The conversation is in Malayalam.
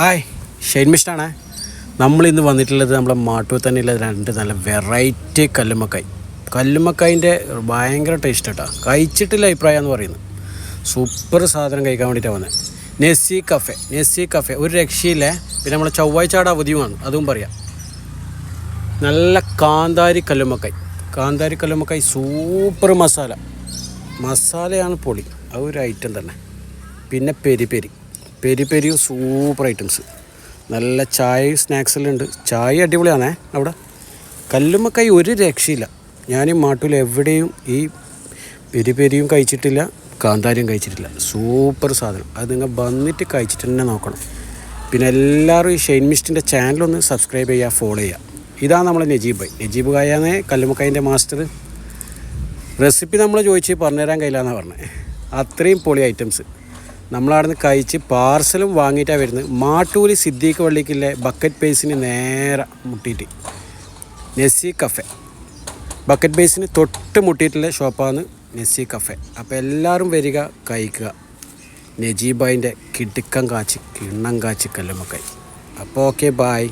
ഹായ്. നമ്മൾ നമ്മളിന്ന് വന്നിട്ടുള്ളത് നമ്മുടെ മാട്ടൂർ തന്നെയുള്ള രണ്ട് നല്ല വെറൈറ്റി കല്ലുമ്മക്കായ്. കല്ലുമ്മക്കായിന്റെ ഭയങ്കര ടേസ്റ്റ് കേട്ടോ കഴിച്ചിട്ടില്ല അഭിപ്രായം എന്ന് പറയുന്നത് സൂപ്പർ സാധനം കഴിക്കാൻ വേണ്ടിയിട്ടാണ് വന്നത് നെസ്സി കഫെ നെസ്സി കഫെ ഒരു രക്ഷയില്ലേ. പിന്നെ നമ്മളെ ചൊവ്വാഴ്ച അവധിയുമാണ്. അതും പറയാം. നല്ല കാന്താരി കല്ലുമ്മക്കായ്. കാന്താരി കല്ലുമ്മക്കായ് സൂപ്പർ മസാല. മസാലയാണ് പൊളി. ആ ഒരു ഐറ്റം തന്നെ. പിന്നെ പെരി പെരി. പെരി പെരിയും സൂപ്പർ ഐറ്റംസ് നല്ല ചായ സ്നാക്സെല്ലാം ഉണ്ട്. ചായ അടിപൊളിയാണേ. അവിടെ കല്ലുമ്മക്കായ് ഒരു രക്ഷയില്ല. ഞാൻ ഈ മാട്ടൂൽ എവിടെയും ഈ പെരി പെരിയും കഴിച്ചിട്ടില്ല കാന്താരിയും കഴിച്ചിട്ടില്ല. സൂപ്പർ സാധനം. അത് നിങ്ങൾ വന്നിട്ട് കഴിച്ചിട്ട് തന്നെ നോക്കണം. പിന്നെ എല്ലാവരും ഈ ഷെയ്ൻ മിസ്റ്റിന്റെ ചാനലൊന്ന് സബ്സ്ക്രൈബ് ചെയ്യുക ഫോളോ ചെയ്യുക. ഇതാണ് നമ്മൾ നജീബ് ഭായ്. നജീബ് ഭായാണ് കല്ലുമ്മക്കായിന്റെ മാസ്റ്റർ റെസിപ്പി നമ്മൾ ചോദിച്ച് പറഞ്ഞുതരാൻ കഴിയില്ല എന്നാണ് പറഞ്ഞത് അത്രയും പൊളി ഐറ്റംസ് നമ്മളവിടുന്ന് കഴിച്ച് പാർസലും വാങ്ങിയിട്ടാണ് വരുന്നത്. മാട്ടൂലി സിദ്ദീഖ് പള്ളിക്കില്ലേ ബക്കറ്റ് ബേസിന് നേരെ മുട്ടിയിട്ട്. Nessy cafe. ബക്കറ്റ് ബേസിന് തൊട്ട് മുട്ടിയിട്ടുള്ള ഷോപ്പാണ് നെസ്സി കഫെ. അപ്പോൾ എല്ലാവരും വരിക കഴിക്കുക. നജീബായിന്റെ കിടുക്കം കാച്ചി കിണ്ണം കാച്ചി കല്ലുമ്മക്കായി. അപ്പോൾ ഓക്കെ ബായ്